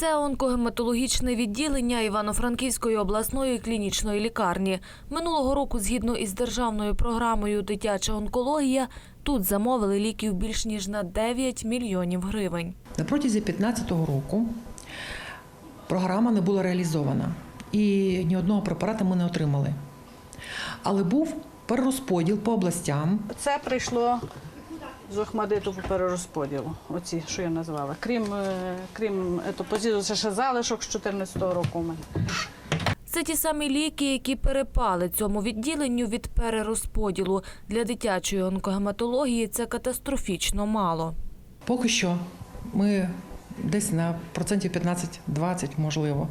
Це онкогематологічне відділення Івано-Франківської обласної клінічної лікарні. Минулого року, згідно із державною програмою Дитяча онкологія, тут замовили ліків більш ніж на 9 мільйонів гривень. На протязі 2015 року програма не була реалізована і ні одного препарата ми не отримали. Але був перерозподіл по областям. Це прийшло з Охмадиту по перерозподілу, оці, що я назвала. Крім, е, крім етопозіду, це ще залишок з 2014 року у мене. Це ті самі ліки, які перепали цьому відділенню від перерозподілу. Для дитячої онкогематології це катастрофічно мало. Поки що ми десь на процентів 15-20, можливо.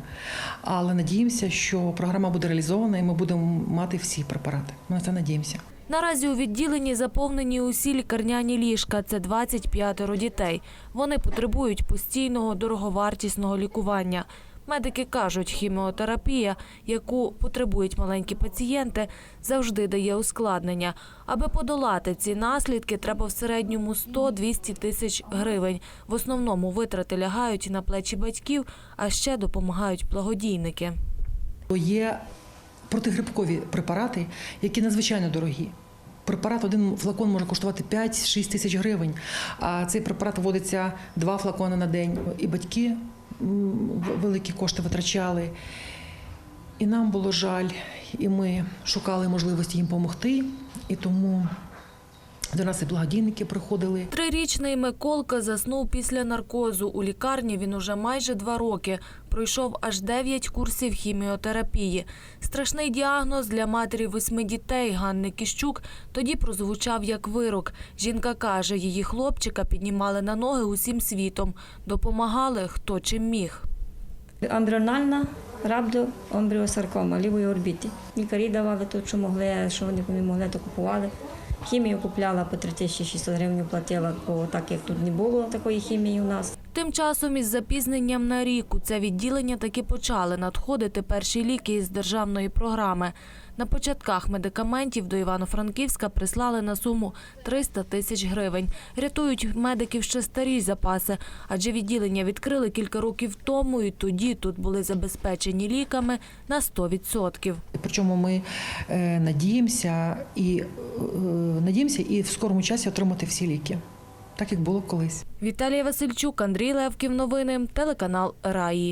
Але надіємося, що програма буде реалізована і ми будемо мати всі препарати. Ми на це надіємося. Наразі у відділенні заповнені усі лікарняні ліжка. Це 25 дітей. Вони потребують постійного дороговартісного лікування. Медики кажуть, хіміотерапія, яку потребують маленькі пацієнти, завжди дає ускладнення. Аби подолати ці наслідки, треба в середньому 100-200 тисяч гривень. В основному витрати лягають на плечі батьків, а ще допомагають благодійники. Є протигрибкові препарати, які надзвичайно дорогі. Препарат один флакон може коштувати 5-6 тисяч гривень, а цей препарат вводиться два флакони на день. І батьки великі кошти витрачали. І нам було жаль, і ми шукали можливості їм допомогти. І тому до нас і благодійники приходили. Трирічний Миколка заснув після наркозу. У лікарні він уже майже два роки. Пройшов аж дев'ять курсів хіміотерапії. Страшний діагноз для матері восьми дітей Ганни Кіщук тоді прозвучав як вирок. Жінка каже, її хлопчика піднімали на ноги усім світом. Допомагали хто чим міг. Амбріональна рабдоомбріосаркома лівої орбіти. Лікарі давали те, що могли, що вони не могли, то купували. Хімію купляла по 3600 гривень, платила, бо так як тут не було такої хімії у нас. Тим часом із запізненням на рік у це відділення таки почали надходити перші ліки із державної програми. На початках медикаментів до Івано-Франківська прислали на суму 300 тисяч гривень. Рятують медиків ще старі запаси, адже відділення відкрили кілька років тому, і тоді тут були забезпечені ліками на 100%. Причому ми е, надіємося і е, надіємося і в скорому часі отримати всі ліки, так як було колись. Віталія Васильчук, Андрій Левків. Новини. Телеканал Раї.